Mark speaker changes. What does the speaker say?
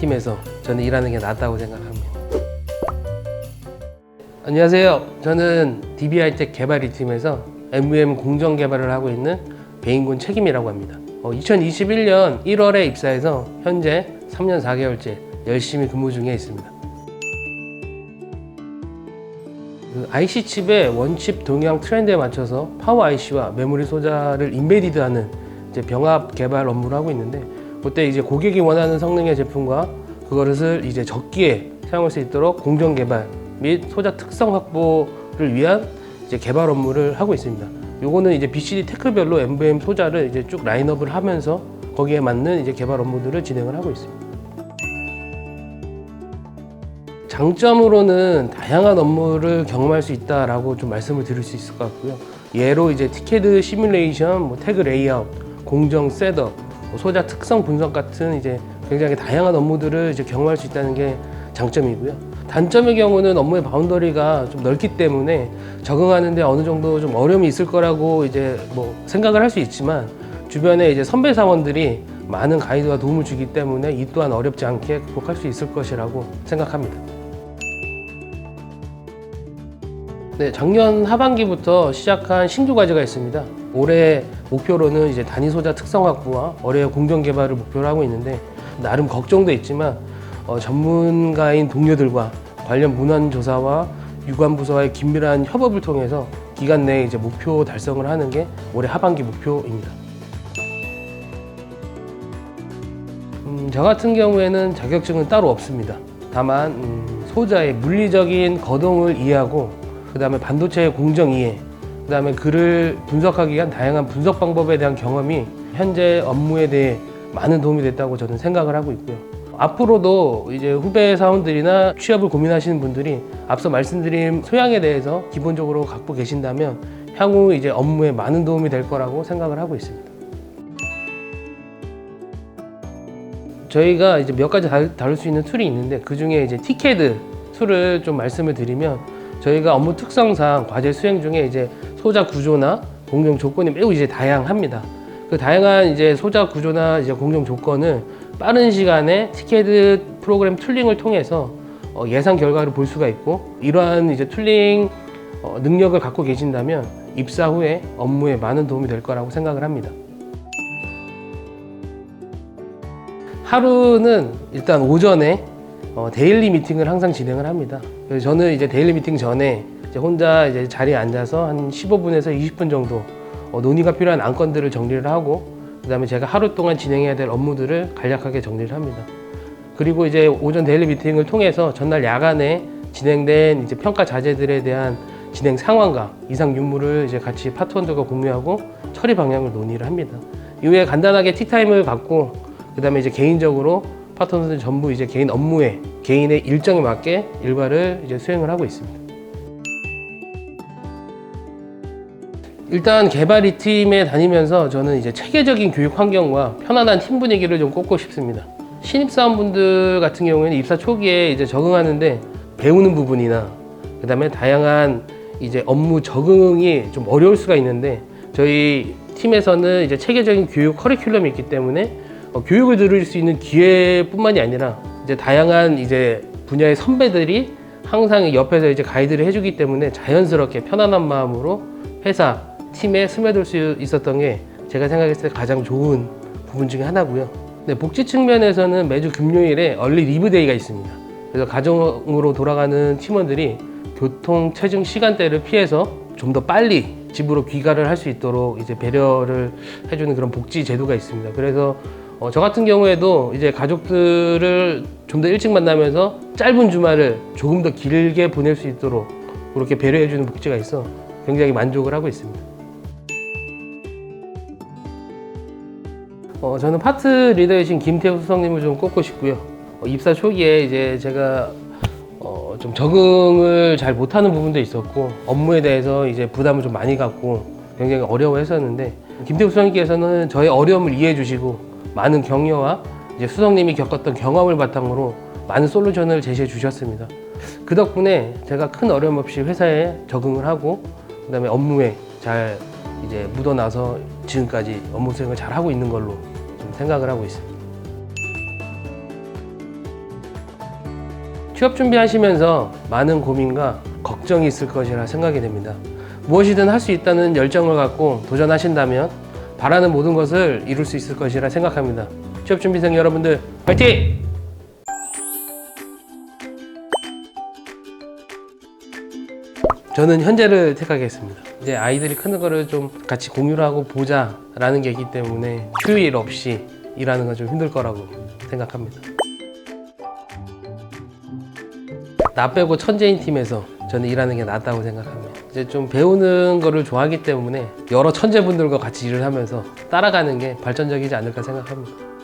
Speaker 1: 팀에서 저는 일하는 게 낫다고 생각합니다. 안녕하세요. 저는 DBI텍 개발이 팀에서 MVM 공정 개발을 하고 있는 배인곤 책임이라고 합니다. 2021년 1월에 입사해서 현재 3년 4개월째 열심히 근무 중에 있습니다. 그 IC 칩의 원칩 동향 트렌드에 맞춰서 파워 IC와 메모리 소자를 인베디드하는 병합 개발 업무를 하고 있는데 그때 이제 고객이 원하는 성능의 제품과 그것을 이제 적기에 사용할 수 있도록 공정 개발 및 소자 특성 확보를 위한 이제 개발 업무를 하고 있습니다. 요거는 이제 BCD 테크별로 MVM 소자를 이제 쭉 라인업을 하면서 거기에 맞는 이제 개발 업무들을 진행을 하고 있습니다. 장점으로는 다양한 업무를 경험할 수 있다라고 좀 말씀을 드릴 수 있을 것 같고요. 예로 이제 티켓 시뮬레이션, 뭐 태그 레이아웃, 공정 셋업, 뭐 소자 특성 분석 같은 이제 굉장히 다양한 업무들을 이제 경험할 수 있다는 게 장점이고요. 단점의 경우는 업무의 바운더리가 좀 넓기 때문에 적응하는데 어느 정도 좀 어려움이 있을 거라고 이제 뭐 생각을 할 수 있지만 주변에 이제 선배 사원들이 많은 가이드와 도움을 주기 때문에 이 또한 어렵지 않게 극복할 수 있을 것이라고 생각합니다. 네, 작년 하반기부터 시작한 신규 과제가 있습니다. 올해 목표로는 이제 단위 소자 특성 확보와 어뢰 공정 개발을 목표로 하고 있는데 나름 걱정도 있지만 어, 전문가인 동료들과 관련 문헌 조사와 유관 부서와의 긴밀한 협업을 통해서 기간 내에 이제 목표 달성을 하는 게 올해 하반기 목표입니다. 음, 저 같은 경우에는 자격증은 따로 없습니다. 다만 음, 소자의 물리적인 거동을 이해하고 그 다음에 반도체의 공정 이해, 그 다음에 글을 분석하기 위한 다양한 분석 방법에 대한 경험이 현재 업무에 대해 많은 도움이 됐다고 저는 생각을 하고 있고요. 앞으로도 이제 후배 사원들이나 취업을 고민하시는 분들이 앞서 말씀드린 소양에 대해서 기본적으로 갖고 계신다면 향후 이제 업무에 많은 도움이 될 거라고 생각을 하고 있습니다. 저희가 이제 몇 가지 다- 다룰 수 있는 툴이 있는데 그 중에 이제 티켓 툴을 좀 말씀을 드리면 저희가 업무 특성상 과제 수행 중에 이제 소자 구조나 공정 조건이 매우 이제 다양합니다. 그 다양한 이제 소자 구조나 이제 공정 조건을 빠른 시간에 티켓 프로그램 툴링을 통해서 어, 예상 결과를 볼 수가 있고 이러한 이제 툴링 어, 능력을 갖고 계신다면 입사 후에 업무에 많은 도움이 될 거라고 생각을 합니다. 하루는 일단 오전에 어, 데일리 미팅을 항상 진행을 합니다. 그래서 저는 이제 데일리 미팅 전에 이제 혼자 이제 자리에 앉아서 한 15분에서 20분 정도 어, 논의가 필요한 안건들을 정리를 하고 그다음에 제가 하루 동안 진행해야 될 업무들을 간략하게 정리를 합니다. 그리고 이제 오전 데일리 미팅을 통해서 전날 야간에 진행된 이제 평가 자재들에 대한 진행 상황과 이상 유무를 이제 같이 파트원들과 공유하고 처리 방향을 논의를 합니다. 이후에 간단하게 티타임을 갖고 그다음에 이제 개인적으로 파트너들 전부 이제 개인 업무에 개인의 일정에 맞게 일과를 이제 수행을 하고 있습니다. 일단 개발이 팀에 다니면서 저는 이제 체계적인 교육 환경과 편안한 팀 분위기를 좀 꼽고 싶습니다. 신입사원분들 같은 경우에는 입사 초기에 이제 적응하는데 배우는 부분이나 그다음에 다양한 이제 업무 적응이 좀 어려울 수가 있는데 저희 팀에서는 이제 체계적인 교육 커리큘럼이 있기 때문에 어, 교육을 들을 수 있는 기회뿐만이 아니라 이제 다양한 이제 분야의 선배들이 항상 옆에서 이제 가이드를 해주기 때문에 자연스럽게 편안한 마음으로 회사 팀에 스며들 수 있었던 게 제가 생각했을 때 가장 좋은 부분 중에 하나고요. 네, 복지 측면에서는 매주 금요일에 얼리 리브데이가 있습니다. 그래서 가정으로 돌아가는 팀원들이 교통 체증 시간대를 피해서 좀 더 빨리 집으로 귀가를 할 수 있도록 이제 배려를 해주는 그런 복지 제도가 있습니다. 그래서 어, 저 같은 경우에도 이제 가족들을 좀 더 일찍 만나면서 짧은 주말을 조금 더 길게 보낼 수 있도록 그렇게 배려해주는 복지가 있어 굉장히 만족을 하고 있습니다. 어, 저는 파트 리더이신 김태우 수석님을 좀 꼽고 싶고요. 어, 입사 초기에 이제 제가 어, 좀 적응을 잘 못하는 부분도 있었고 업무에 대해서 이제 부담을 좀 많이 갖고 굉장히 어려워했었는데 김태우 수석님께서는 저의 어려움을 이해해 주시고 많은 격려와 이제 수석님이 겪었던 경험을 바탕으로 많은 솔루션을 제시해 주셨습니다. 그 덕분에 제가 큰 어려움 없이 회사에 적응을 하고 그다음에 업무에 잘 이제 묻어나서 지금까지 업무 수행을 잘 하고 있는 걸로 좀 생각을 하고 있습니다. 취업 준비하시면서 많은 고민과 걱정이 있을 것이라 생각이 됩니다. 무엇이든 할 수 있다는 열정을 갖고 도전하신다면 바라는 모든 것을 이룰 수 있을 것이라 생각합니다. 취업 준비생 여러분들 화이팅! 저는 현재를 택하겠습니다. 이제 아이들이 크는 거를 좀 같이 공유를 하고 보자라는 게 있기 때문에 휴일 없이 일하는 건 좀 힘들 거라고 생각합니다. 나 빼고 천재인 팀에서 저는 일하는 게 낫다고 생각합니다. 이제 좀 배우는 거를 좋아하기 때문에 여러 천재분들과 같이 일을 하면서 따라가는 게 발전적이지 않을까 생각합니다.